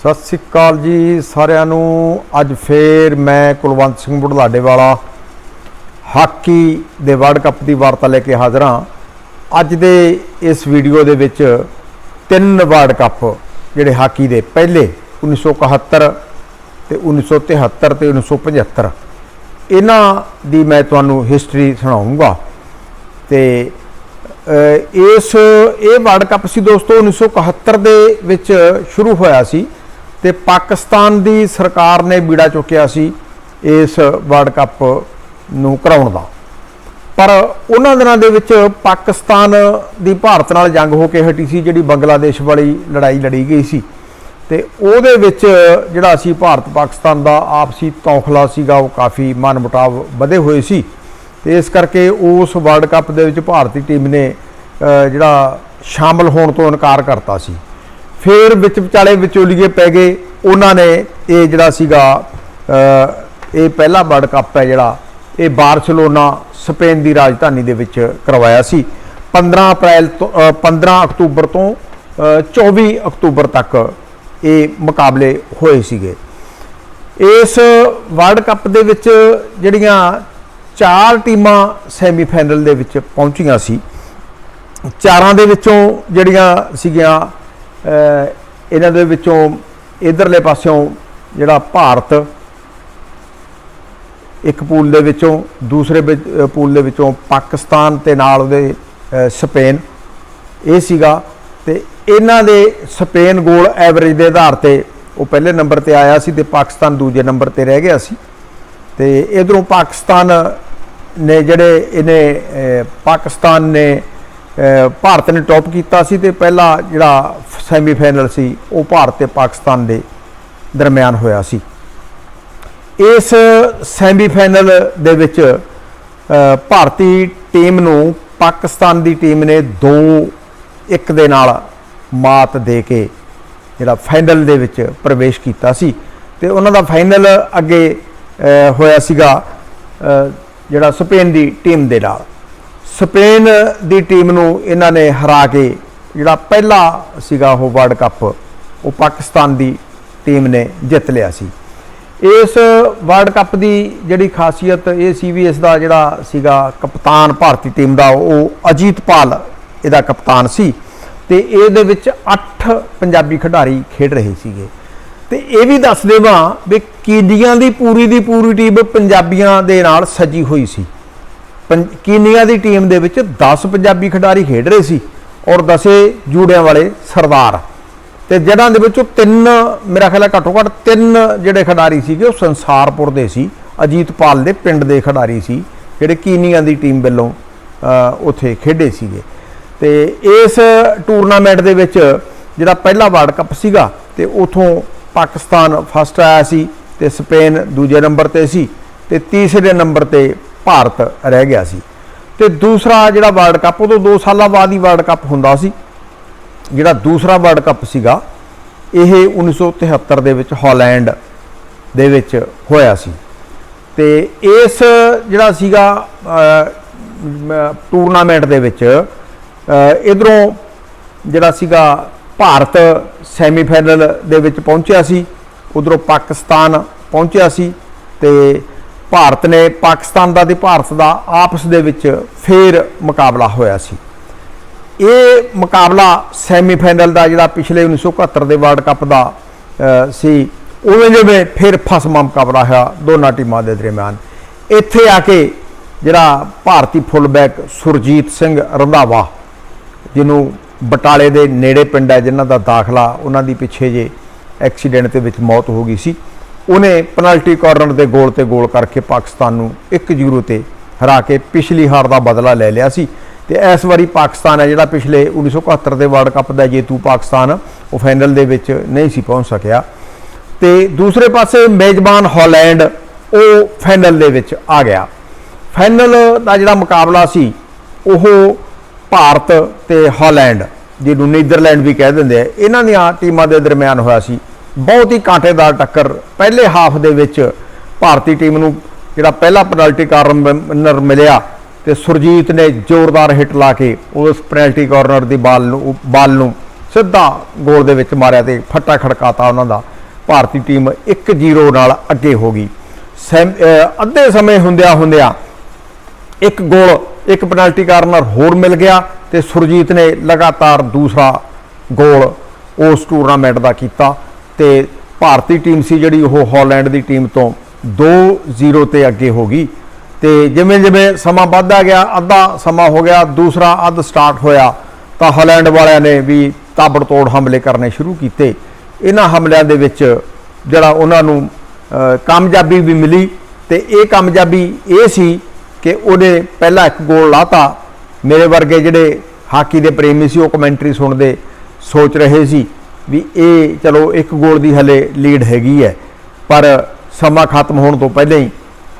ਸਤਿ ਸ੍ਰੀ ਅਕਾਲ ਜੀ ਸਾਰਿਆਂ ਨੂੰ। ਅੱਜ ਫੇਰ ਮੈਂ ਕੁਲਵੰਤ ਸਿੰਘ ਬੁਢਲਾਡੇ ਵਾਲਾ ਹਾਕੀ ਦੇ ਵਰਲਡ ਕੱਪ ਦੀ ਵਾਰਤਾ ਲੈ ਕੇ ਹਾਜ਼ਰ ਹਾਂ। ਅੱਜ ਦੇ ਇਸ ਵੀਡੀਓ ਦੇ ਵਿੱਚ ਤਿੰਨ ਵਰਲਡ ਕੱਪ ਜਿਹੜੇ ਹਾਕੀ ਦੇ, ਪਹਿਲੇ 1971 ਤੇ 1973 ਤੇ 1975 ਇਹਨਾਂ ਦੀ ਮੈਂ ਤੁਹਾਨੂੰ ਹਿਸਟਰੀ ਸੁਣਾਉਂਗਾ ਤੇ ਇਸ, ਇਹ ਵਰਲਡ ਕੱਪ ਸੀ ਦੋਸਤੋ 1971 ਦੇ ਵਿੱਚ ਸ਼ੁਰੂ ਹੋਇਆ ਸੀ। ਤੇ ਪਾਕਿਸਤਾਨ ਦੀ ਸਰਕਾਰ ਨੇ ਬੀੜਾ ਚੁੱਕਿਆ ਸੀ ਇਸ ਵਰਲਡ ਕੱਪ ਨੂੰ ਕਰਾਉਣ ਦਾ। ਪਰ ਉਹਨਾਂ ਦਿਨਾਂ ਦੇ ਵਿੱਚ ਪਾਕਿਸਤਾਨ ਦੀ ਭਾਰਤ ਨਾਲ ਜੰਗ ਹੋ ਕੇ ਹਟੀ ਸੀ, ਜਿਹੜੀ ਬੰਗਲਾਦੇਸ਼ ਵਾਲੀ ਲੜਾਈ ਲੜੀ ਗਈ ਸੀ। ਤੇ ਉਹਦੇ ਵਿੱਚ ਜਿਹੜਾ ਅਸੀਂ ਭਾਰਤ ਪਾਕਿਸਤਾਨ ਦਾ ਆਪਸੀ ਤੌਖਲਾ ਸੀਗਾ, ਉਹ ਕਾਫੀ ਮਨਮੁਟਾਵ ਵਧੇ ਹੋਏ ਸੀ। ਤੇ ਇਸ ਕਰਕੇ ਉਸ ਵਰਲਡ ਕੱਪ ਦੇ ਵਿੱਚ ਭਾਰਤੀ ਟੀਮ ਨੇ ਜਿਹੜਾ ਸ਼ਾਮਲ ਹੋਣ ਤੋਂ ਇਨਕਾਰ ਕਰਤਾ ਸੀ। ਫਿਰ ਵਿੱਚ ਵਿਚਾਲੇ ਵਿਚੋਲੀਏ ਪੈ ਗਏ। ਉਹਨਾਂ ਨੇ ਇਹ ਜਿਹੜਾ ਸੀਗਾ ਇਹ ਪਹਿਲਾ ਵਰਲਡ ਕੱਪ ਹੈ ਜਿਹੜਾ ਇਹ ਬਾਰਸੀਲੋਨਾ ਸਪੇਨ ਦੀ ਰਾਜਧਾਨੀ ਦੇ ਵਿੱਚ ਕਰਵਾਇਆ ਸੀ। 15 ਅਪ੍ਰੈਲ ਤੋਂ ਅਹ, 15 ਅਕਤੂਬਰ ਤੋਂ ਅਹ, 24 ਅਕਤੂਬਰ ਤੱਕ ਇਹ ਮੁਕਾਬਲੇ ਹੋਏ ਸੀਗੇ। ਇਸ ਵਰਲਡ ਕੱਪ ਦੇ ਵਿੱਚ ਜਿਹੜੀਆਂ ਚਾਰ ਟੀਮਾਂ ਸੈਮੀਫਾਈਨਲ ਦੇ ਵਿੱਚ ਪਹੁੰਚੀਆਂ ਸੀ ਚਾਰਾਂ ਦੇ ਵਿੱਚੋਂ ਜਿਹੜੀਆਂ ਸੀਗੀਆਂ ਇਹਨਾਂ ਦੇ ਵਿੱਚੋਂ ਇਧਰਲੇ ਪਾਸਿਓਂ ਜਿਹੜਾ ਭਾਰਤ, ਇੱਕ ਪੂਲ ਦੇ ਵਿੱਚੋਂ, ਦੂਸਰੇ ਪੂਲ ਦੇ ਵਿੱਚੋਂ ਪਾਕਿਸਤਾਨ ਤੇ ਨਾਲ ਉਹਦੇ ਸਪੇਨ, ਇਹ ਸੀਗਾ। ਤੇ ਇਹਨਾਂ ਦੇ ਸਪੇਨ ਗੋਲ ਐਵਰੇਜ ਦੇ ਆਧਾਰ ਤੇ ਉਹ ਪਹਿਲੇ ਨੰਬਰ ਤੇ ਆਇਆ ਸੀ ਤੇ ਪਾਕਿਸਤਾਨ ਦੂਜੇ ਨੰਬਰ ਤੇ ਰਹਿ ਗਿਆ ਸੀ। ਤੇ ਇਧਰੋਂ ਪਾਕਿਸਤਾਨ ਨੇ ਜਿਹੜੇ ਇਹਨੇ ਪਾਕਿਸਤਾਨ ਨੇ ਭਾਰਤ ਨੇ ਟੌਪ ਕੀਤਾ ਸੀ ਤੇ ਪਹਿਲਾ ਜਿਹੜਾ ਸੈਮੀਫਾਈਨਲ ਸੀ, ਉਹ ਭਾਰਤ ਤੇ ਪਾਕਿਸਤਾਨ ਦੇ ਦਰਮਿਆਨ ਹੋਇਆ ਸੀ। ਇਸ ਸੈਮੀਫਾਈਨਲ ਦੇ ਵਿੱਚ ਭਾਰਤੀ ਟੀਮ ਨੂੰ ਪਾਕਿਸਤਾਨ ਦੀ ਟੀਮ ਨੇ 2-1 ਦੇ ਨਾਲ ਮਾਤ ਦੇ ਕੇ ਜਿਹੜਾ ਫਾਈਨਲ ਦੇ ਵਿੱਚ ਪ੍ਰਵੇਸ਼ ਕੀਤਾ ਸੀ। ਤੇ ਉਹਨਾਂ ਦਾ ਫਾਈਨਲ ਅੱਗੇ ਹੋਇਆ ਸੀਗਾ ਜਿਹੜਾ ਸਪੇਨ ਦੀ ਟੀਮ ਦੇ ਨਾਲ। ਸਪੇਨ ਦੀ ਟੀਮ ਨੂੰ ਇਹਨਾਂ ਨੇ ਹਰਾ ਕੇ ਜਿਹੜਾ ਪਹਿਲਾ ਸੀਗਾ ਉਹ ਵਰਲਡ ਕੱਪ, ਉਹ ਪਾਕਿਸਤਾਨ ਦੀ ਟੀਮ ਨੇ ਜਿੱਤ ਲਿਆ ਸੀ। ਇਸ ਵਰਲਡ ਕੱਪ ਦੀ ਜਿਹੜੀ ਖਾਸੀਅਤ ਇਹ ਸੀ ਵੀ ਇਸ ਦਾ ਜਿਹੜਾ ਸੀਗਾ ਕਪਤਾਨ ਭਾਰਤੀ ਟੀਮ ਦਾ, ਉਹ ਅਜੀਤ ਪਾਲ ਇਹਦਾ ਕਪਤਾਨ ਸੀ ਤੇ ਇਹਦੇ ਵਿੱਚ 8 ਪੰਜਾਬੀ ਖਿਡਾਰੀ ਖੇਡ ਰਹੇ ਸੀਗੇ। ਤੇ ਇਹ ਵੀ ਦੱਸ ਦੇਵਾਂ ਵੀ ਕੀਨੀਆਂ ਦੀ ਪੂਰੀ ਦੀ ਪੂਰੀ ਟੀਮ ਪੰਜਾਬੀਆਂ ਦੇ ਨਾਲ ਸਜੀ ਹੋਈ ਸੀ। ਕੀਨੀਆ ਦੀ ਟੀਮ ਦੇ ਵਿੱਚ 10 ਪੰਜਾਬੀ ਖਿਡਾਰੀ ਖੇਡ ਰਹੇ ਸੀ ਔਰ ਦਸੇ ਜੂੜਿਆਂ ਵਾਲੇ ਸਰਦਾਰ। ਤੇ ਜਿਹਨਾਂ ਦੇ ਵਿੱਚੋਂ ਤਿੰਨ, ਮੇਰਾ ਖਿਆਲ ਹੈ ਘੱਟੋ ਘੱਟ ਤਿੰਨ ਜਿਹੜੇ ਖਿਡਾਰੀ ਸੀਗੇ, ਉਹ ਸੰਸਾਰਪੁਰ ਦੇ ਸੀ, ਅਜੀਤਪਾਲ ਦੇ ਪਿੰਡ ਦੇ ਖਿਡਾਰੀ ਸੀ, ਜਿਹੜੇ ਕੀਨੀਆ ਦੀ ਟੀਮ ਵੱਲੋਂ ਉੱਥੇ ਖੇਡੇ ਸੀਗੇ। ਤੇ ਇਸ ਟੂਰਨਾਮੈਂਟ ਦੇ ਵਿੱਚ ਜਿਹੜਾ ਪਹਿਲਾ ਵਰਲਡ ਕੱਪ ਸੀਗਾ, ਤੇ ਉਥੋਂ ਪਾਕਿਸਤਾਨ ਫਸਟ ਆਇਆ ਸੀ, ਤੇ ਸਪੇਨ ਦੂਜੇ ਨੰਬਰ ਤੇ ਸੀ, ਤੇ ਤੀਸਰੇ ਨੰਬਰ ਤੇ ਭਾਰਤ ਰਹਿ ਗਿਆ ਸੀ। ਤੇ ਦੂਸਰਾ ਜਿਹੜਾ ਵਰਲਡ ਕੱਪ ਉਦੋਂ 2 ਸਾਲਾਂ ਬਾਅਦ ਹੀ ਵਰਲਡ ਕੱਪ ਹੁੰਦਾ ਸੀ। ਜਿਹੜਾ ਦੂਸਰਾ ਵਰਲਡ ਕੱਪ ਸੀਗਾ, ਇਹ 1973 ਦੇ ਵਿੱਚ ਹਾਲੈਂਡ ਦੇ ਵਿੱਚ ਹੋਇਆ ਸੀ। ਤੇ ਇਸ ਜਿਹੜਾ ਸੀਗਾ ਟੂਰਨਾਮੈਂਟ ਦੇ ਵਿੱਚ ਇਧਰੋਂ ਜਿਹੜਾ ਸੀਗਾ ਭਾਰਤ ਸੈਮੀਫਾਈਨਲ ਦੇ ਵਿੱਚ ਪਹੁੰਚਿਆ ਸੀ। ਉਧਰੋਂ ਪਾਕਿਸਤਾਨ ਪਹੁੰਚਿਆ ਸੀ ਤੇ ਭਾਰਤ ਨੇ ਪਾਕਿਸਤਾਨ ਦਾ ਤੇ ਭਾਰਤ ਦਾ ਆਪਸ ਦੇ ਵਿੱਚ ਫੇਰ ਮੁਕਾਬਲਾ ਹੋਇਆ ਸੀ। ਇਹ ਮੁਕਾਬਲਾ ਸੈਮੀਫਾਈਨਲ ਦਾ ਜਿਹੜਾ ਪਿਛਲੇ 1971 ਦੇ ਵਰਲਡ ਕੱਪ ਦਾ ਸੀ, ਉਵੇਂ ਜਿਵੇਂ ਫਿਰ ਫਸਮਾ ਮੁਕਾਬਲਾ ਹੋਇਆ ਦੋਨਾਂ ਟੀਮਾਂ ਦੇ ਦਰਮਿਆਨ। ਇੱਥੇ ਆ ਕੇ ਜਿਹੜਾ ਭਾਰਤੀ ਫੁੱਲਬੈਕ ਸੁਰਜੀਤ ਸਿੰਘ ਰੰਧਾਵਾ, ਜਿਹਨੂੰ ਬਟਾਲੇ ਦੇ ਨੇੜੇ ਪਿੰਡ ਹੈ, ਜਿਨ੍ਹਾਂ ਦਾ ਦਾਖਲਾ ਉਹਨਾਂ ਦੀ ਪਿੱਛੇ ਜੇ ਐਕਸੀਡੈਂਟ ਦੇ ਵਿੱਚ ਮੌਤ ਹੋ ਗਈ ਸੀ ਉਹਨੇ ਪੈਨਲਟੀ ਕਾਰਨਰ ਦੇ ਗੋਲ ਤੇ ਗੋਲ ਕਰਕੇ ਪਾਕਿਸਤਾਨ ਨੂੰ 1-0 ਤੇ ਹਰਾ ਕੇ ਪਿਛਲੀ ਹਾਰ ਦਾ ਬਦਲਾ ਲੈ ਲਿਆ ਸੀ। ਤੇ ਇਸ ਵਾਰੀ ਪਾਕਿਸਤਾਨ ਹੈ ਜਿਹੜਾ ਪਿਛਲੇ 1971 ਦੇ ਵਰਲਡ ਕੱਪ ਦਾ ਜੇਤੂ ਪਾਕਿਸਤਾਨ ਉਹ ਫਾਈਨਲ ਦੇ ਵਿੱਚ ਨਹੀਂ ਸੀ ਪਹੁੰਚ ਸਕਿਆ। ਤੇ ਦੂਸਰੇ ਪਾਸੇ ਮੇਜ਼ਬਾਨ ਹਾਲੈਂਡ ਉਹ ਫਾਈਨਲ ਦੇ ਵਿੱਚ ਆ ਗਿਆ। ਫਾਈਨਲ ਦਾ ਜਿਹੜਾ ਮੁਕਾਬਲਾ ਸੀ, ਉਹ ਭਾਰਤ ਤੇ ਹਾਲੈਂਡ, ਜਿਹਨੂੰ ਨੀਦਰਲੈਂਡ ਵੀ ਕਹਿ ਦਿੰਦੇ ਆ, ਇਹਨਾਂ ਦੀਆਂ ਟੀਮਾਂ ਦੇ ਦਰਮਿਆਨ ਹੋਇਆ ਸੀ। ਬਹੁਤ ਹੀ ਕਾਂਟੇਦਾਰ ਟੱਕਰ ਪਹਿਲੇ ਹਾਫ ਦੇ ਵਿੱਚ ਭਾਰਤੀ ਟੀਮ ਨੂੰ ਜਿਹੜਾ ਪਹਿਲਾ ਪੈਨਲਟੀ ਕਾਰਨਰ ਮਿਲਿਆ ਤੇ ਸੁਰਜੀਤ ਨੇ ਜ਼ੋਰਦਾਰ ਹਿੱਟ ਲਾ ਕੇ ਉਸ ਪੈਨਲਟੀ ਕਾਰਨਰ ਦੀ ਬਾਲ ਨੂੰ ਬਾਲ ਨੂੰ ਸਿੱਧਾ ਗੋਲ ਦੇ ਵਿੱਚ ਮਾਰਿਆ ਤੇ ਫੱਟਾ ਖੜਕਾਤਾ ਉਹਨਾਂ ਦਾ। ਭਾਰਤੀ ਟੀਮ 1-0 ਨਾਲ ਅੱਗੇ ਹੋ ਗਈ। ਸੈਮ- ਅੱਧੇ ਸਮੇਂ ਹੁੰਦਿਆਂ ਹੁੰਦਿਆਂ ਇੱਕ ਗੋਲ, ਇੱਕ ਪੈਨਲਟੀ ਕਾਰਨਰ ਹੋਰ ਮਿਲ ਗਿਆ ਤੇ ਸੁਰਜੀਤ ਨੇ ਲਗਾਤਾਰ ਦੂਸਰਾ ਗੋਲ ਉਸ ਟੂਰਨਾਮੈਂਟ ਦਾ ਕੀਤਾ। ਤੇ ਭਾਰਤੀ ਟੀਮ ਸੀ ਜਿਹੜੀ ਉਹ ਹਾਲੈਂਡ ਦੀ ਟੀਮ ਤੋਂ 2-0 ਤੇ ਅੱਗੇ ਹੋ ਗਈ। ਤੇ ਜਿਵੇਂ ਜਿਵੇਂ ਸਮਾਂ ਵੱਧਦਾ ਗਿਆ, ਅੱਧਾ ਸਮਾਂ ਹੋ ਗਿਆ, ਦੂਸਰਾ ਅੱਧ ਸਟਾਰਟ ਹੋਇਆ, ਤਾਂ ਹਾਲੈਂਡ ਵਾਲਿਆਂ ਨੇ ਵੀ ਤਾਬੜਤੋੜ ਹਮਲੇ ਕਰਨੇ ਸ਼ੁਰੂ ਕੀਤੇ। ਇਹਨਾਂ ਹਮਲਿਆਂ ਦੇ ਵਿੱਚ ਜਿਹੜਾ ਉਹਨਾਂ ਨੂੰ ਕਾਮਯਾਬੀ ਵੀ ਮਿਲੀ ਤੇ ਇਹ ਕਾਮਯਾਬੀ ਇਹ ਸੀ ਕਿ ਉਹਨੇ ਪਹਿਲਾ ਇੱਕ ਗੋਲ ਲਾਤਾ। ਮੇਰੇ ਵਰਗੇ ਜਿਹੜੇ ਹਾਕੀ ਦੇ ਪ੍ਰੇਮੀ ਸੀ, ਉਹ ਕਮੈਂਟਰੀ ਸੁਣਦੇ, ਸੋਚ ਰਹੇ ਸੀ ਵੀ ਇਹ ਚਲੋ ਇੱਕ ਗੋਲ ਦੀ ਹਲੇ ਲੀਡ ਹੈਗੀ ਹੈ, ਪਰ ਸਮਾਂ ਖਤਮ ਹੋਣ ਤੋਂ ਪਹਿਲਾਂ ਹੀ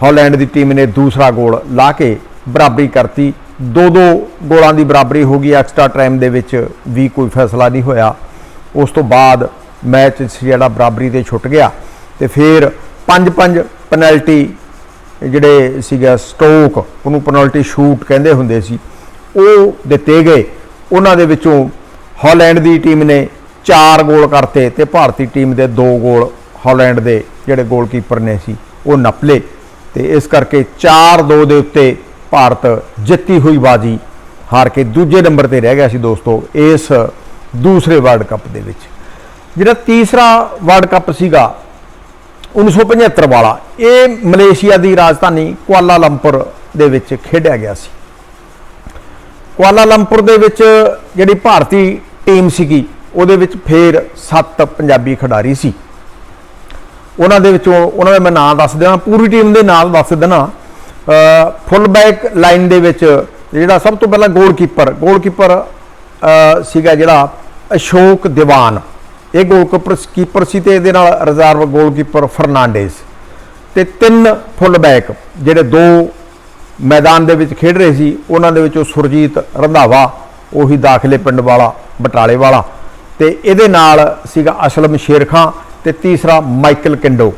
ਹਾਲੈਂਡ ਦੀ ਟੀਮ ਨੇ ਦੂਸਰਾ ਗੋਲ ਲਾ ਕੇ ਬਰਾਬਰੀ ਕਰਤੀ। ਦੋ ਦੋ ਗੋਲਾਂ ਦੀ ਬਰਾਬਰੀ ਹੋ ਗਈ, ਐਕਸਟਰਾ ਟਾਈਮ ਦੇ ਵਿੱਚ ਵੀ ਕੋਈ ਫੈਸਲਾ ਨਹੀਂ ਹੋਇਆ। ਉਸ ਤੋਂ ਬਾਅਦ ਮੈਚ ਜਿਹੜਾ ਬਰਾਬਰੀ ਤੇ ਛੁੱਟ ਗਿਆ ਤੇ ਫਿਰ ਪੰਜ ਪੰਜ ਪੈਨਲਟੀ ਜਿਹੜੇ ਸੀਗਾ ਸਟੋਕ, ਉਹਨੂੰ ਪੈਨਲਟੀ ਸ਼ੂਟ ਕਹਿੰਦੇ ਹੁੰਦੇ ਸੀ, ਉਹ ਦਿੱਤੇ ਗਏ। ਉਹਨਾਂ ਦੇ ਵਿੱਚੋਂ ਹਾਲੈਂਡ ਦੀ ਟੀਮ ਨੇ 4 ਗੋਲ ਕਰਤੇ ਤੇ ਭਾਰਤੀ ਟੀਮ ਦੇ 2 ਗੋਲ ਹਾਲੈਂਡ ਦੇ ਜਿਹੜੇ ਗੋਲਕੀਪਰ ਨੇ ਸੀ, ਉਹ ਨੱਪ ਲਏ। ਤੇ ਇਸ ਕਰਕੇ 4-2 ਦੇ ਉੱਤੇ ਭਾਰਤ ਜਿੱਤੀ ਹੋਈ ਬਾਜੀ, ਹਾਰ ਕੇ ਦੂਜੇ ਨੰਬਰ ਤੇ ਰਹਿ ਗਿਆ ਸੀ ਦੋਸਤੋ, ਇਸ ਦੂਸਰੇ ਵਰਲਡ ਕੱਪ ਦੇ ਵਿੱਚ। ਜਿਹੜਾ ਤੀਸਰਾ ਵਰਲਡ ਕੱਪ ਸੀਗਾ 1975 ਵਾਲਾ, ਇਹ ਮਲੇਸ਼ੀਆ ਦੀ ਰਾਜਧਾਨੀ ਕੁਆਲਾਲੰਪੁਰ ਦੇ ਵਿੱਚ ਖੇਡਿਆ ਗਿਆ ਸੀ। ਕੁਆਲਾਲੰਪੁਰ ਦੇ ਵਿੱਚ ਜਿਹੜੀ ਭਾਰਤੀ ਟੀਮ ਸੀਗੀ ਉਹਦੇ ਵਿੱਚ ਫੇਰ 7 ਪੰਜਾਬੀ ਖਿਡਾਰੀ ਸੀ। ਉਹਨਾਂ ਦੇ ਵਿੱਚੋਂ, ਉਹਨਾਂ ਦਾ ਮੈਂ ਨਾਂ ਦੱਸ ਦੇਣਾ ਪੂਰੀ ਟੀਮ ਦੇ ਨਾਮ ਦੱਸ ਦੇਣਾ ਫੁੱਲ ਬੈਕ ਲਾਈਨ ਦੇ ਵਿੱਚ ਜਿਹੜਾ ਸਭ ਤੋਂ ਪਹਿਲਾਂ ਗੋਲਕੀਪਰ ਗੋਲਕੀਪਰ ਸੀਗਾ ਜਿਹੜਾ ਅਸ਼ੋਕ ਦੀਵਾਨ। ਇਹ ਗੋਲਕੀਪਰ ਕੀਪਰ ਸੀ ਤੇ ਇਹਦੇ ਨਾਲ ਰਿਜ਼ਰਵ ਗੋਲਕੀਪਰ ਫਰਨਾਂਡੇਸ ਤੇ ਤਿੰਨ ਫੁੱਲ ਬੈਕ ਜਿਹੜੇ ਦੋ ਮੈਦਾਨ ਦੇ ਵਿੱਚ ਖੇਡ ਰਹੇ ਸੀ, ਉਹਨਾਂ ਦੇ ਵਿੱਚੋਂ ਸੁਰਜੀਤ ਰੰਧਾਵਾ, ਉਹੀ ਦਾਖਲੇ ਪਿੰਡ ਵਾਲਾ, ਬਟਾਲੇ ਵਾਲਾ। ਤੇ ਇਹਦੇ ਨਾਲ ਸੀਗਾ ਅਸਲਮ ਸ਼ੇਰ ਖਾਂ ਤੇ ਤੀਸਰਾ ਮਾਈਕਲ ਕਿੰਡੋ।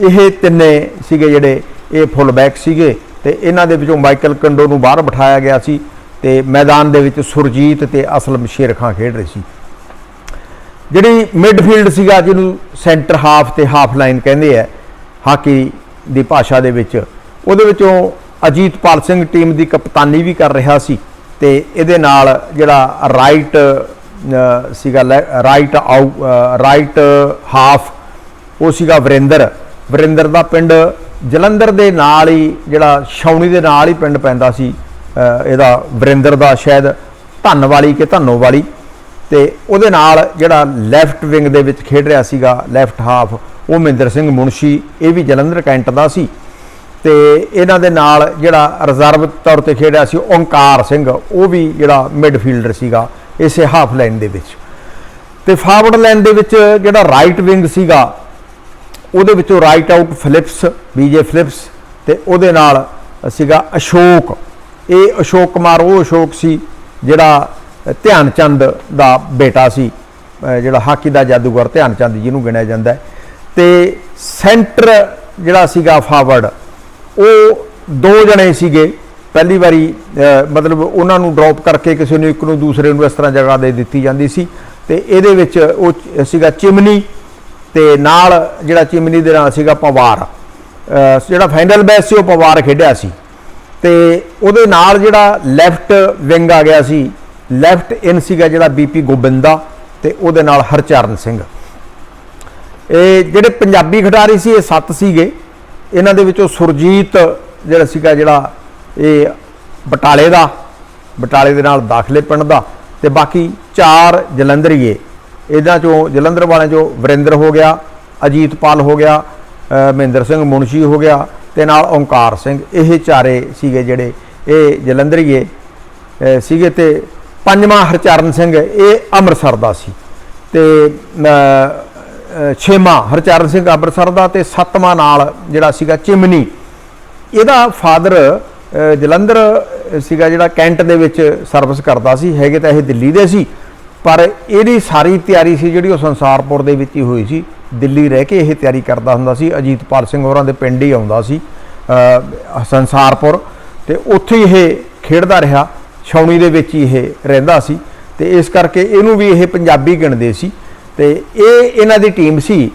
ਇਹ ਤਿੰਨੇ ਸੀਗੇ ਜਿਹੜੇ ਇਹ ਫੁੱਲ ਬੈਕ ਸੀਗੇ ਤੇ ਇਹਨਾਂ ਦੇ ਵਿੱਚੋਂ ਮਾਈਕਲ ਕਿੰਡੋ ਨੂੰ ਬਾਹਰ ਬਿਠਾਇਆ ਗਿਆ ਸੀ ਤੇ ਮੈਦਾਨ ਦੇ ਵਿੱਚ ਸੁਰਜੀਤ ਤੇ ਅਸਲਮ ਸ਼ੇਰ ਖਾਂ ਖੇਡ ਰਹੇ ਸੀ। ਜਿਹੜੀ ਮਿਡਫੀਲਡ ਸੀਗਾ, ਜਿਹਨੂੰ ਸੈਂਟਰ ਹਾਫ ਤੇ ਹਾਫ ਲਾਈਨ ਕਹਿੰਦੇ ਆ, ਹਾਕੀ ਦੀ ਭਾਸ਼ਾ ਦੇ ਵਿੱਚ, ਉਹਦੇ ਵਿੱਚੋਂ ਅਜੀਤਪਾਲ ਸਿੰਘ ਟੀਮ ਦੀ ਕਪਤਾਨੀ ਵੀ ਕਰ ਰਿਹਾ ਸੀ ਤੇ ਇਹਦੇ ਨਾਲ ਜਿਹੜਾ ਰਾਈਟ ਸੀਗਾ ਰਾਈਟ ਆਊ ਰਾਈਟ ਹਾਫ ਉਹ ਸੀਗਾ ਵਰਿੰਦਰ। ਵਰਿੰਦਰ ਦਾ ਪਿੰਡ ਜਲੰਧਰ ਦੇ ਨਾਲ ਹੀ, ਜਿਹੜਾ ਛਾਉਣੀ ਦੇ ਨਾਲ ਹੀ ਪਿੰਡ ਪੈਂਦਾ ਸੀ ਇਹਦਾ ਵਰਿੰਦਰ ਦਾ ਸ਼ਾਇਦ ਧੰਨ ਵਾਲੀ ਕਿ ਧੰਨੋ ਵਾਲੀ ਤੇ ਉਹਦੇ ਨਾਲ ਜਿਹੜਾ ਲੈਫਟ ਵਿੰਗ ਦੇ ਵਿੱਚ ਖੇਡ ਰਿਹਾ ਸੀਗਾ ਲੈਫਟ ਹਾਫ ਉਹ ਮਹਿੰਦਰ ਸਿੰਘ ਮੁਨਸ਼ੀ, ਇਹ ਵੀ ਜਲੰਧਰ ਕੈਂਟ ਦਾ ਸੀ। ਤੇ ਇਹਨਾਂ ਦੇ ਨਾਲ ਜਿਹੜਾ ਰਿਜ਼ਰਵ ਤੌਰ ਤੇ ਖੇਡਿਆ ਸੀ, ਓਂਕਾਰ ਸਿੰਘ, ਉਹ ਵੀ ਜਿਹੜਾ ਮਿਡਫੀਲਡਰ ਸੀਗਾ। ਇਸੇ ਹਾਫ ਲਾਈਨ ਦੇ ਵਿੱਚ ਤੇ ਫਾਰਵਰਡ ਲਾਈਨ ਦੇ ਵਿੱਚ ਜਿਹੜਾ ਰਾਈਟ ਵਿੰਗ ਸੀਗਾ, ਉਹਦੇ ਵਿੱਚੋਂ right out Phillips BJ Phillips ਤੇ ਉਹਦੇ ਨਾਲ ਸੀਗਾ ਅਸ਼ੋਕ ਇਹ ਅਸ਼ੋਕ ਕੁਮਾਰ ਉਹ ਅਸ਼ੋਕ ਸੀ ਜਿਹੜਾ ਧਿਆਨ ਚੰਦ ਦਾ ਬੇਟਾ ਸੀ ਜਿਹੜਾ ਹਾਕੀ ਦਾ ਜਾਦੂਗਰ ਧਿਆਨ ਚੰਦ ਜਿਹਨੂੰ ਗਿਣਿਆ ਜਾਂਦਾ ਹੈ। ਤੇ ਸੈਂਟਰ ਜਿਹੜਾ ਸੀਗਾ ਫਾਰਵਰਡ ਉਹ ਦੋ ਜਣੇ ਸੀਗੇ ਪਹਿਲੀ ਵਾਰੀ ਮਤਲਬ ਉਹਨਾਂ ਨੂੰ ਡ੍ਰੌਪ ਕਰਕੇ ਕਿਸੇ ਨੂੰ ਇੱਕ ਨੂੰ ਦੂਸਰੇ ਨੂੰ ਇਸ ਤਰ੍ਹਾਂ ਜਗ੍ਹਾ ਦੇ ਦਿੱਤੀ ਜਾਂਦੀ ਸੀ। ਤੇ ਇਹਦੇ ਵਿੱਚ ਉਹ ਸੀਗਾ ਚਿਮਨੀ ਤੇ ਨਾਲ ਜਿਹੜਾ ਚਿਮਨੀ ਦੇ ਨਾਲ ਸੀਗਾ ਪਵਾਰ। ਜਿਹੜਾ ਫਾਈਨਲ ਮੈਚ ਸੀ, ਉਹ ਪਵਾਰ ਖੇਡਿਆ ਸੀ। ਤੇ ਉਹਦੇ ਨਾਲ ਜਿਹੜਾ ਲੈਫਟ ਵਿੰਗ ਆ ਗਿਆ ਸੀ ਲੈਫਟ ਇਨ ਸੀਗਾ ਜਿਹੜਾ ਬੀਪੀ ਗੋਬਿੰਦਾ ਤੇ ਉਹਦੇ ਨਾਲ ਹਰਚਰਨ ਸਿੰਘ। ਇਹ ਜਿਹੜੇ ਪੰਜਾਬੀ ਖਿਡਾਰੀ ਸੀ, ਇਹ ਸੱਤ ਸੀਗੇ। ਇਹਨਾਂ ਦੇ ਵਿੱਚੋਂ ਸੁਰਜੀਤ ਜਿਹੜਾ ਸੀਗਾ ਜਿਹੜਾ ਇਹ ਬਟਾਲੇ ਦਾ, ਬਟਾਲੇ ਦੇ ਨਾਲ ਦਾਖਲੇ ਪਿੰਡ ਦਾ ਤੇ ਬਾਕੀ ਚਾਰ ਜਲੰਧਰੀਏ। ਇਹਨਾਂ ਚੋਂ ਜਲੰਧਰ ਵਾਲਿਆਂ ਚੋਂ ਵਰਿੰਦਰ ਹੋ ਗਿਆ, ਅਜੀਤਪਾਲ ਹੋ ਗਿਆ ਮਹਿੰਦਰ ਸਿੰਘ ਮੁਨਸ਼ੀ ਹੋ ਗਿਆ ਤੇ ਨਾਲ ਓਂਕਾਰ ਸਿੰਘ। ਇਹ ਚਾਰੇ ਸੀਗੇ ਜਿਹੜੇ ਇਹ ਜਲੰਧਰੀਏ ਸੀਗੇ ਤੇ ਪੰਜਵਾਂ ਹਰਚਰਨ ਸਿੰਘ, ਇਹ ਅੰਮ੍ਰਿਤਸਰ ਦਾ ਸੀ। ਤੇ ਛੇਵਾਂ ਹਰਚਰਨ ਸਿੰਘ ਅੰਮ੍ਰਿਤਸਰ ਦਾ ਤੇ ਸੱਤਵਾਂ ਨਾਲ ਜਿਹੜਾ ਸੀਗਾ ਚਿਮਨੀ। ਇਹਦਾ ਫਾਦਰ ਜਲੰਧਰ ਸੀਗਾ ਜਿਹੜਾ ਕੈਂਟ ਦੇ ਵਿੱਚ ਸਰਵਿਸ ਕਰਦਾ ਸੀ, ਹੈਗੇ ਤਾਂ ਇਹ ਦਿੱਲੀ ਦੇ ਸੀ, ਪਰ ਇਹਦੀ ਸਾਰੀ ਤਿਆਰੀ ਸੀ ਜਿਹੜੀ ਉਹ ਸੰਸਾਰਪੁਰ ਦੇ ਵਿੱਚ ਹੀ ਹੋਈ ਸੀ। ਦਿੱਲੀ ਰਹਿ ਕੇ ਇਹ ਤਿਆਰੀ ਕਰਦਾ ਹੁੰਦਾ ਸੀ, ਅਜੀਤਪਾਲ ਸਿੰਘ ਹੋਰਾਂ ਦੇ ਪਿੰਡ ਹੀ ਆਉਂਦਾ ਸੀ ਸੰਸਾਰਪੁਰ, ਤੇ ਉੱਥੇ ਇਹ ਖੇਡਦਾ ਰਿਹਾ, ਛਾਉਣੀ ਦੇ ਵਿੱਚ ਹੀ ਇਹ ਰਹਿੰਦਾ ਸੀ, ਤੇ ਇਸ ਕਰਕੇ ਇਹਨੂੰ ਵੀ ਇਹ ਪੰਜਾਬੀ ਗਿਣਦੇ ਸੀ, ਤੇ ਇਹ ਇਹਨਾਂ ਦੀ ਟੀਮ ਸੀ।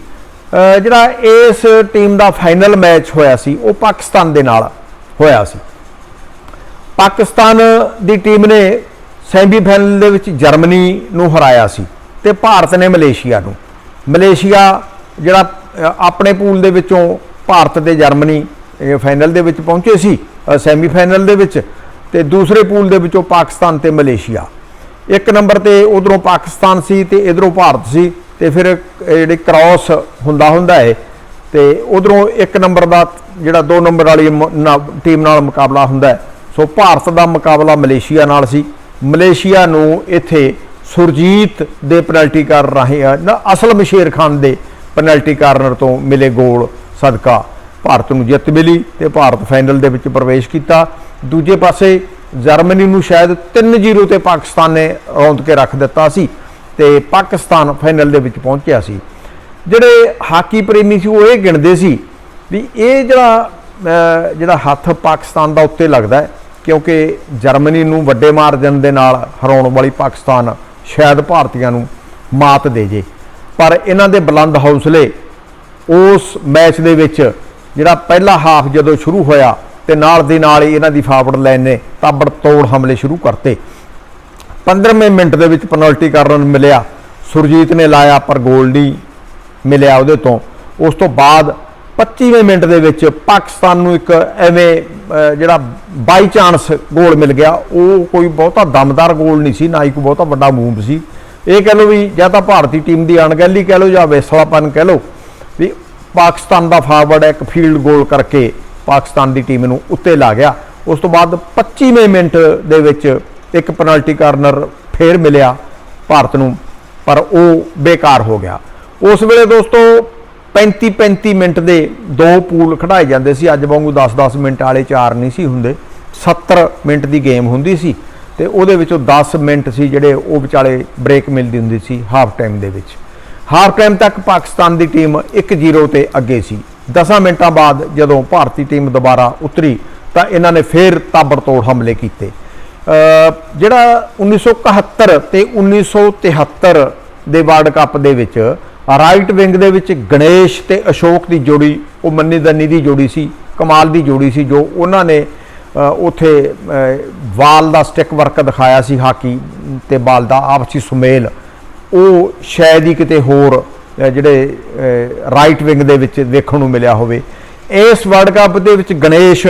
ਜਿਹੜਾ ਇਸ ਟੀਮ ਦਾ ਫਾਈਨਲ ਮੈਚ ਹੋਇਆ ਸੀ, ਉਹ ਪਾਕਿਸਤਾਨ ਦੇ ਨਾਲ ਹੋਇਆ ਸੀ। ਪਾਕਿਸਤਾਨ ਦੀ ਟੀਮ ਨੇ ਸੈਮੀਫਾਈਨਲ ਦੇ ਵਿੱਚ ਜਰਮਨੀ ਨੂੰ ਹਰਾਇਆ ਸੀ ਤੇ ਭਾਰਤ ਨੇ ਮਲੇਸ਼ੀਆ ਨੂੰ। ਮਲੇਸ਼ੀਆ ਜਿਹੜਾ ਆਪਣੇ ਪੂਲ ਦੇ ਵਿੱਚੋਂ ਭਾਰਤ ਤੇ ਜਰਮਨੀ ਫਾਈਨਲ ਦੇ ਵਿੱਚ ਪਹੁੰਚੇ ਸੀ ਅ, ਸੈਮੀਫਾਈਨਲ ਦੇ ਵਿੱਚ ਤੇ ਦੂਸਰੇ ਪੂਲ ਦੇ ਵਿੱਚੋਂ ਪਾਕਿਸਤਾਨ ਤੇ ਮਲੇਸ਼ੀਆ। ਇੱਕ ਨੰਬਰ ਤੇ ਉਧਰੋਂ ਪਾਕਿਸਤਾਨ ਸੀ ਤੇ ਇਧਰੋਂ ਭਾਰਤ ਸੀ ਤੇ ਫਿਰ ਜਿਹੜੇ ਕ੍ਰਾਸ ਹੁੰਦਾ ਹੁੰਦਾ ਹੈ ਤੇ ਉਧਰੋਂ ਇੱਕ ਨੰਬਰ ਦਾ ਜਿਹੜਾ ਦੋ ਨੰਬਰ ਵਾਲੀ ਟੀਮ ਨਾਲ ਮੁਕਾਬਲਾ ਹੁੰਦਾ ਹੈ ਸੋ ਭਾਰਤ ਦਾ ਮੁਕਾਬਲਾ ਮਲੇਸ਼ੀਆ ਨਾਲ ਸੀ। ਮਲੇਸ਼ੀਆ ਨੂੰ ਇੱਥੇ ਸੁਰਜੀਤ ਦੇ ਪੈਨਲਟੀ ਕਾਰਨ ਰਾਹੀਂ ਅਸਲ ਮਸ਼ੇਰ ਖਾਨ ਦੇ ਪੈਨਲਟੀ ਕਾਰਨਰ ਤੋਂ ਮਿਲੇ ਗੋਲ ਸਦਕਾ ਭਾਰਤ ਨੂੰ ਜਿੱਤ ਮਿਲੀ ਤੇ ਭਾਰਤ ਫਾਈਨਲ ਦੇ ਵਿੱਚ ਪ੍ਰਵੇਸ਼ ਕੀਤਾ। ਦੂਜੇ ਪਾਸੇ ਜਰਮਨੀ ਨੂੰ ਸ਼ਾਇਦ 3-0 ਤੇ ਪਾਕਿਸਤਾਨ ਨੇ ਰੌਂਦ ਕੇ ਰੱਖ ਦਿੱਤਾ ਸੀ ਤੇ ਪਾਕਿਸਤਾਨ ਫਾਈਨਲ ਦੇ ਵਿੱਚ ਪਹੁੰਚਿਆ ਸੀ। ਜਿਹੜੇ ਹਾਕੀ ਪ੍ਰੇਮੀ ਸੀ, ਉਹ ਇਹ ਗਿਣਦੇ ਸੀ ਵੀ ਇਹ ਜਿਹੜਾ ਜਿਹੜਾ ਹੱਥ ਪਾਕਿਸਤਾਨ ਦਾ ਉੱਤੇ ਲੱਗਦਾ ਕਿਉਂਕਿ ਜਰਮਨੀ ਨੂੰ ਵੱਡੇ ਮਾਰਜਨ ਦੇ ਨਾਲ ਹਰਾਉਣ ਵਾਲੀ ਪਾਕਿਸਤਾਨ ਸ਼ਾਇਦ ਭਾਰਤੀਆਂ ਨੂੰ ਮਾਤ ਦੇ ਜੇ। ਪਰ ਇਹਨਾਂ ਦੇ ਬੁਲੰਦ ਹੌਸਲੇ ਉਸ ਮੈਚ ਦੇ ਵਿੱਚ ਜਿਹੜਾ ਪਹਿਲਾ ਹਾਫ ਜਦੋਂ ਸ਼ੁਰੂ ਹੋਇਆ ਤੇ ਨਾਲ ਦੀ ਨਾਲ ਹੀ ਇਹਨਾਂ ਦੀ ਫਾਰਵਰਡ ਲਾਈਨ ਨੇ ਤਾਬੜ ਤੋੜ ਹਮਲੇ ਸ਼ੁਰੂ ਕਰਤੇ। 15ਵੇਂ ਮਿੰਟ ਦੇ ਵਿੱਚ ਪੈਨਲਟੀ ਕਰਨ ਮਿਲਿਆ, ਸੁਰਜੀਤ ਨੇ ਲਾਇਆ ਪਰ ਗੋਲ ਨਹੀਂ ਮਿਲਿਆ ਉਹਦੇ ਤੋਂ। ਉਸ ਤੋਂ ਬਾਅਦ 25ਵੇਂ ਮਿੰਟ ਦੇ ਵਿੱਚ ਪਾਕਿਸਤਾਨ ਨੂੰ ਇੱਕ ਐਵੇਂ ਜਿਹੜਾ ਬਾਈ ਚਾਂਸ ਗੋਲ ਮਿਲ ਗਿਆ, ਉਹ ਕੋਈ ਬਹੁਤਾ ਦਮਦਾਰ ਗੋਲ ਨਹੀਂ ਸੀ, ਨਾ ਹੀ ਕੋਈ ਬਹੁਤਾ ਵੱਡਾ ਮੂਵ ਸੀ। ਇਹ ਕਹਿ ਲਓ ਵੀ ਜਾਂ ਤਾਂ ਭਾਰਤੀ ਟੀਮ ਦੀ ਅਣਗਹਿਲੀ ਕਹਿ ਲਓ ਜਾਂ ਵੇਸਲਾਪਨ ਕਹਿ ਲਓ, ਵੀ ਪਾਕਿਸਤਾਨ ਦਾ ਫਾਰਵਰਡ ਇੱਕ ਫੀਲਡ ਗੋਲ ਕਰਕੇ ਪਾਕਿਸਤਾਨ ਦੀ ਟੀਮ ਨੂੰ ਉੱਤੇ ਲਾ ਗਿਆ। ਉਸ ਤੋਂ ਬਾਅਦ 25ਵੇਂ ਮਿੰਟ ਦੇ ਵਿੱਚ ਇੱਕ ਪੈਨਲਟੀ ਕਾਰਨਰ ਫੇਰ ਮਿਲਿਆ ਭਾਰਤ ਨੂੰ, ਪਰ ਉਹ ਬੇਕਾਰ ਹੋ ਗਿਆ। ਉਸ ਵੇਲੇ ਦੋਸਤੋ 35 35 ਮਿੰਟ ਦੇ ਦੋ ਪੂਲ ਖੜਾਏ ਜਾਂਦੇ ਸੀ। ਅੱਜ ਵਾਂਗੂ 10 10 ਮਿੰਟ ਵਾਲੇ ਚਾਰ ਨਹੀਂ ਸੀ ਹੁੰਦੇ। 70 ਮਿੰਟ ਦੀ ਗੇਮ ਹੁੰਦੀ ਸੀ ਤੇ ਉਹਦੇ ਵਿੱਚੋਂ 10 ਮਿੰਟ ਸੀ ਜਿਹੜੇ ਉਹ ਵਿਚਾਲੇ ਬ੍ਰੇਕ ਮਿਲਦੀ ਹੁੰਦੀ ਸੀ ਹਾਫ ਟਾਈਮ ਦੇ ਵਿੱਚ। ਹਾਫ ਟਾਈਮ ਤੱਕ ਪਾਕਿਸਤਾਨ ਦੀ ਟੀਮ 1-0 ਤੇ ਅੱਗੇ ਸੀ। 10 ਮਿੰਟਾਂ ਬਾਅਦ ਜਦੋਂ ਭਾਰਤੀ ਟੀਮ ਦੁਬਾਰਾ ਉਤਰੀ ਤਾਂ ਇਹਨਾਂ ਨੇ ਫੇਰ ਤਾਬੜਤੋੜ ਹਮਲੇ ਕੀਤੇ। ਅਹ ਜਿਹੜਾ 1971 ਤੇ 1973 ਦੇ ਵਰਲਡ ਕੱਪ ਦੇ ਵਿੱਚ ਰਾਈਟ ਵਿੰਗ ਦੇ ਵਿੱਚ ਗਣੇਸ਼ ਤੇ ਅਸ਼ੋਕ ਦੀ ਜੋੜੀ, ਉਹ ਮੰਨੀ ਦੰਨੀ ਦੀ ਜੋੜੀ ਸੀ, ਕਮਾਲ ਦੀ ਜੋੜੀ ਸੀ, ਜੋ ਉਹਨਾਂ ਨੇ, ਅਹ, ਉੱਥੇ, ਅਹ, ਵਾਲ ਦਾ ਸਟਿਕ ਵਰਕ ਦਿਖਾਇਆ ਸੀ, ਹਾਕੀ ਤੇ ਬਾਲ ਦਾ, ਆਪਸੀ ਸੁਮੇਲ। ਉਹ ਸ਼ਾਇਦ ਹੀ ਕਿਤੇ ਹੋਰ ਜਿਹੜੇ ਰਾਈਟ ਵਿੰਗ ਦੇ ਵਿੱਚ ਦੇਖਣ ਨੂੰ ਮਿਲਿਆ ਹੋਵੇ। ਇਸ ਵਰਲਡ ਕੱਪ ਦੇ ਵਿੱਚ ਗਣੇਸ਼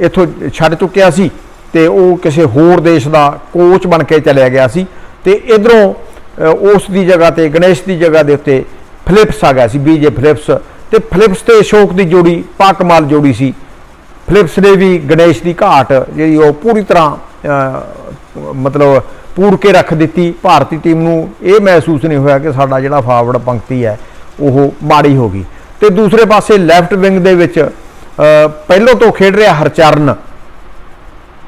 ਇਥੋਂ ਛੱਡ ਚੁੱਕਿਆ ਸੀ ਤੇ ਉਹ ਕਿਸੇ ਹੋਰ ਦੇਸ਼ ਦਾ ਕੋਚ ਬਣ ਕੇ ਚਲਿਆ ਗਿਆ ਸੀ। ਤੇ ਇਧਰੋਂ ਉਸ ਦੀ ਜਗ੍ਹਾ ਤੇ, ਗਣੇਸ਼ ਦੀ ਜਗ੍ਹਾ ਦੇ ਉੱਤੇ ਫਿਲਿਪਸ ਆ ਗਿਆ ਸੀ ਬੀਜੇ ਫਿਲਿਪਸ ਤੇ ਫਿਲਿਪਸ ਤੇ ਅਸ਼ੋਕ ਦੀ ਜੋੜੀ, ਪਾਕਮਾਲ ਜੋੜੀ ਸੀ। ਫਿਲਿਪਸ ਨੇ ਵੀ ਗਣੇਸ਼ ਦੀ ਘਾਟ, ਜਿਹੜੀ ਉਹ ਪੂਰੀ ਤਰ੍ਹਾਂ ਮਤਲਬ ਪੂਰ ਕੇ ਰੱਖ ਦਿੱਤੀ। ਭਾਰਤੀ ਟੀਮ ਨੂੰ ਇਹ ਮਹਿਸੂਸ ਨਹੀਂ ਹੋਇਆ ਕਿ ਸਾਡਾ ਜਿਹੜਾ ਫਾਰਵਰਡ ਪੰਕਤੀ ਹੈ, ਉਹ ਮਾੜੀ ਹੋ ਗਈ। ਤੇ ਦੂਸਰੇ ਪਾਸੇ ਲੈਫਟ ਵਿੰਗ ਦੇ ਵਿੱਚ ਪਹਿਲੋਂ ਤੋਂ ਖੇਡ ਰਿਹਾ ਹਰਚਰਨ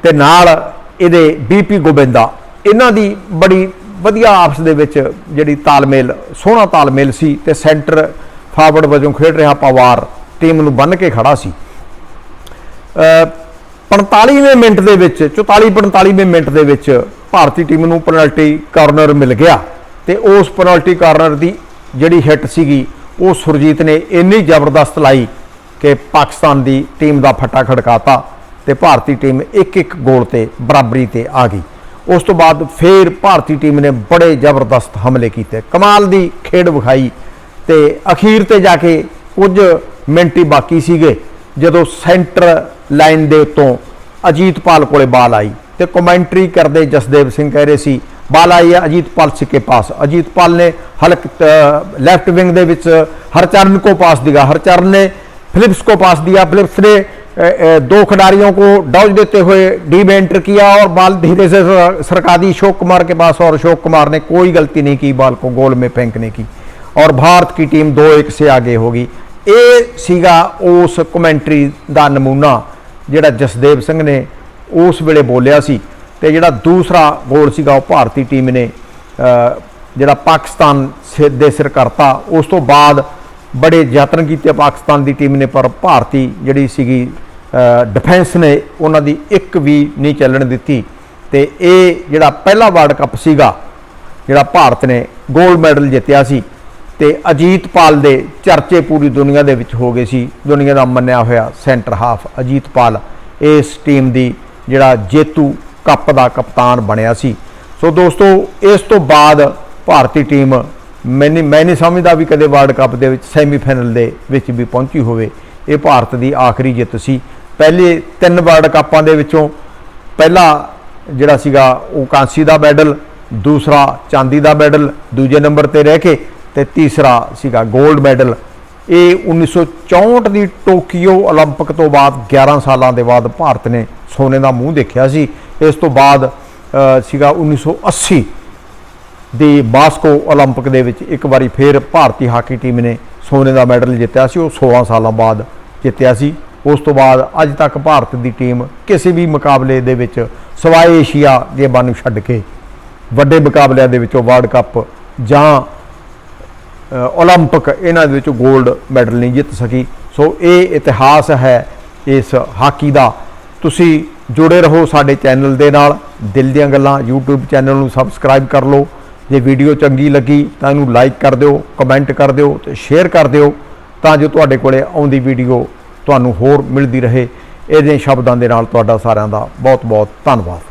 ਤੇ ਨਾਲ ਇਹਦੇ ਬੀਪੀ ਗੋਬਿੰਦਾ। ਇਹਨਾਂ ਦੀ ਬੜੀ ਵਧੀਆ ਆਪਸ ਦੇ ਵਿੱਚ ਜਿਹੜੀ ਤਾਲਮੇਲ ਸੋਹਣਾ ਤਾਲਮੇਲ ਸੀ ਤੇ ਸੈਂਟਰ ਫਾਰਵਰਡ ਵਜੋਂ ਖੇਡ ਰਿਹਾ ਪਵਾਰ ਟੀਮ ਨੂੰ ਬੰਨ ਕੇ ਖੜਾ ਸੀ। ਅ, 45ਵੇਂ ਮਿੰਟ ਦੇ ਵਿੱਚ 44 45ਵੇਂ ਮਿੰਟ ਦੇ ਵਿੱਚ ਭਾਰਤੀ ਟੀਮ ਨੂੰ ਪੈਨਲਟੀ ਕਾਰਨਰ ਮਿਲ ਗਿਆ ਤੇ ਉਸ ਪੈਨਲਟੀ ਕਾਰਨਰ ਦੀ ਜਿਹੜੀ ਹਿੱਟ ਸੀਗੀ ਉਹ ਸੁਰਜੀਤ ਨੇ ਇੰਨੀ ਜ਼ਬਰਦਸਤ ਲਾਈ ਕਿ ਪਾਕਿਸਤਾਨ ਦੀ ਟੀਮ ਦਾ ਫੱਟਾ ਖੜਕਾਤਾ ਤੇ ਭਾਰਤੀ ਟੀਮ ਇੱਕ ਇੱਕ ਗੋਲ ਤੇ ਬਰਾਬਰੀ ਤੇ ਆ ਗਈ। ਉਸ ਤੋਂ ਬਾਅਦ ਫੇਰ ਭਾਰਤੀ ਟੀਮ ਨੇ ਬੜੇ ਜ਼ਬਰਦਸਤ ਹਮਲੇ ਕੀਤੇ। ਕਮਾਲ ਦੀ ਖੇਡ ਵਿਖਾਈ ਤੇ ਅਖੀਰ ਤੇ ਜਾ ਕੇ ਕੁਝ ਮਿੰਟ ਹੀ ਬਾਕੀ ਸੀਗੇ, ਜਦੋਂ ਸੈਂਟਰ ਲਾਈਨ ਦੇ ਉੱਤੋਂ ਅਜੀਤਪਾਲ ਕੋਲੇ ਬਾਲ ਆਈ ਤੇ ਕਮੈਂਟਰੀ ਕਰਦੇ ਜਸਦੇਵ ਸਿੰਘ ਕਹਿ ਰਹੇ ਸੀ, ਬਾਲ ਆਈ ਹੈ ਅਜੀਤਪਾਲ ਸਿੱਕੇ ਪਾਸ। ਅਜੀਤਪਾਲ ਨੇ ਹਲਕ ਲੈਫਟ ਵਿੰਗ ਦੇ ਵਿੱਚ ਹਰਚਰਨ ਕੋ ਪਾਸ ਦਿਗਾ ਹਰਚਰਨ ਨੇ ਫਿਲਿਪਸ ਕੋ ਪਾਸ ਦਿਆ, ਫਿਲਿਪਸ ਨੇ दो खिलाड़ियों को डॉज देते हुए डी में एंटर किया और बाल धीरे से सर- सरका दी अशोक कुमार के पास और अशोक कुमार ने कोई गलती नहीं की बाल को गोल में फेंकने की और भारत की टीम दो एक से आगे होगी ਇਹ ਸੀਗਾ ਉਸ ਕਮੈਂਟਰੀ ਦਾ ਨਮੂਨਾ ਜਿਹੜਾ ਜਸਦੇਵ ਸਿੰਘ ਨੇ ਉਸ ਵੇਲੇ ਬੋਲਿਆ ਸੀ ਤੇ ਜਿਹੜਾ ਦੂਸਰਾ ਗੋਲ ਸੀਗਾ ਉਹ ਭਾਰਤੀ ਟੀਮ ਨੇ ਅ, ਜਿਹੜਾ ਪਾਕਿਸਤਾਨ ਸਿਰ ਦੇ ਸਿਰ ਕਰਤਾ ਉਸ ਤੋਂ ਬਾਅਦ ਬੜੇ ਯਤਨ ਕੀਤੇ ਪਾਕਿਸਤਾਨ ਦੀ ਟੀਮ ਨੇ, ਪਰ ਭਾਰਤੀ ਜਿਹੜੀ ਸੀਗੀ ਡਿਫੈਂਸ ਨੇ ਉਹਨਾਂ ਦੀ ਇੱਕ ਵੀ ਨਹੀਂ ਚੱਲਣ ਦਿੱਤੀ। ਤੇ ਇਹ ਜਿਹੜਾ ਪਹਿਲਾ ਵਰਲਡ ਕੱਪ ਸੀਗਾ, ਜਿਹੜਾ ਭਾਰਤ ਨੇ 골ਡ ਮੈਡਲ ਜਿੱਤਿਆ ਸੀ, ਤੇ ਅਜੀਤਪਾਲ ਦੇ ਚਰਚੇ ਪੂਰੀ ਦੁਨੀਆ ਦੇ ਵਿੱਚ ਹੋ ਗਏ ਸੀ, ਦੁਨੀਆ ਦਾ ਮੰਨਿਆ ਹੋਇਆ ਸੈਂਟਰ ਹਾਫ ਅਜੀਤਪਾਲ, ਇਸ ਟੀਮ ਦੀ ਜਿਹੜਾ ਜੇਤੂ ਕੱਪ ਦਾ ਕਪਤਾਨ ਬਣਿਆ ਸੀ। ਸੋ ਦੋਸਤੋ, ਇਸ ਤੋਂ ਬਾਅਦ ਭਾਰਤੀ ਟੀਮ ਮੈਨੇ ਮੈਂ ਨਹੀਂ ਸਮਝਦਾ ਵੀ ਕਦੇ ਵਰਲਡ ਕੱਪ ਦੇ ਵਿੱਚ ਸੈਮੀਫਾਈਨਲ ਦੇ ਵਿੱਚ ਵੀ ਪਹੁੰਚੀ ਹੋਵੇ। ਇਹ ਭਾਰਤ ਦੀ ਆਖਰੀ ਜਿੱਤ ਸੀ। ਪਹਿਲੇ ਤਿੰਨ ਵਰਲਡ ਕੱਪਾਂ ਦੇ ਵਿੱਚੋਂ ਪਹਿਲਾ ਜਿਹੜਾ ਸੀਗਾ ਉਹ ਕਾਂਸੀ ਦਾ ਮੈਡਲ, ਦੂਸਰਾ ਚਾਂਦੀ ਦਾ ਮੈਡਲ, ਦੂਜੇ ਨੰਬਰ ਤੇ ਰਹਿ ਕੇ ਤੇ ਤੀਸਰਾ ਸੀਗਾ 골ਡ ਮੈਡਲ। ਇਹ 1964 ਦੀ ਟੋਕੀਓ 올림픽 ਤੋਂ ਬਾਅਦ 11 ਸਾਲਾਂ ਦੇ ਬਾਅਦ ਭਾਰਤ ਨੇ ਸੋਨੇ ਦਾ ਮੂੰਹ ਦੇਖਿਆ ਸੀ। ਇਸ ਤੋਂ ਬਾਅਦ ਸੀਗਾ 1980 ਦੀ ਮਾਸਕੋ 올림픽 ਦੇ ਵਿੱਚ ਇੱਕ ਵਾਰੀ ਫੇਰ ਭਾਰਤੀ ਹਾਕੀ ਟੀਮ ਨੇ ਸੋਨੇ ਦਾ ਮੈਡਲ ਜਿੱਤਿਆ ਸੀ, ਉਹ 16 ਸਾਲਾਂ ਬਾਅਦ ਜਿੱਤਿਆ ਸੀ। ਉਸ ਤੋਂ ਬਾਅਦ ਅੱਜ ਤੱਕ ਭਾਰਤ ਦੀ ਟੀਮ ਕਿਸੇ ਵੀ ਮੁਕਾਬਲੇ ਦੇ ਵਿੱਚ ਸਵਾਏ ਏਸ਼ੀਆ ਦੇ ਬਾਨੂ ਛੱਡ ਕੇ ਵੱਡੇ ਮੁਕਾਬਲਿਆਂ ਦੇ ਵਿੱਚੋਂ ਵਰਲਡ ਕੱਪ ਜਾਂ 올림픽 ਇਹਨਾਂ ਦੇ ਵਿੱਚ ਗੋਲਡ ਮੈਡਲ ਨਹੀਂ ਜਿੱਤ ਸਕੀ। ਸੋ ਇਹ ਇਤਿਹਾਸ ਹੈ ਇਸ ਹਾਕੀ ਦਾ। ਤੁਸੀਂ ਜੁੜੇ ਰਹੋ ਸਾਡੇ ਚੈਨਲ ਦੇ ਨਾਲ। ਦਿਲ ਦੀਆਂ ਗੱਲਾਂ YouTube ਚੈਨਲ ਨੂੰ ਸਬਸਕ੍ਰਾਈਬ ਕਰ ਲਓ। ਜੇ ਵੀਡੀਓ ਚੰਗੀ ਲੱਗੀ ਤਾਂ ਇਹਨੂੰ ਲਾਈਕ ਕਰ ਦਿਓ ਕਮੈਂਟ ਕਰ ਦਿਓ ਤੇ ਸ਼ੇਅਰ ਕਰ ਦਿਓ ਤਾਂ ਜੋ ਤੁਹਾਡੇ ਕੋਲੇ ਆਉਂਦੀ ਵੀਡੀਓ ਤੁਹਾਨੂੰ ਹੋਰ ਮਿਲਦੀ ਰਹੇ। ਇਹਦੇ ਸ਼ਬਦਾਂ ਦੇ ਨਾਲ ਤੁਹਾਡਾ ਸਾਰਿਆਂ ਦਾ ਬਹੁਤ ਬਹੁਤ ਧੰਨਵਾਦ।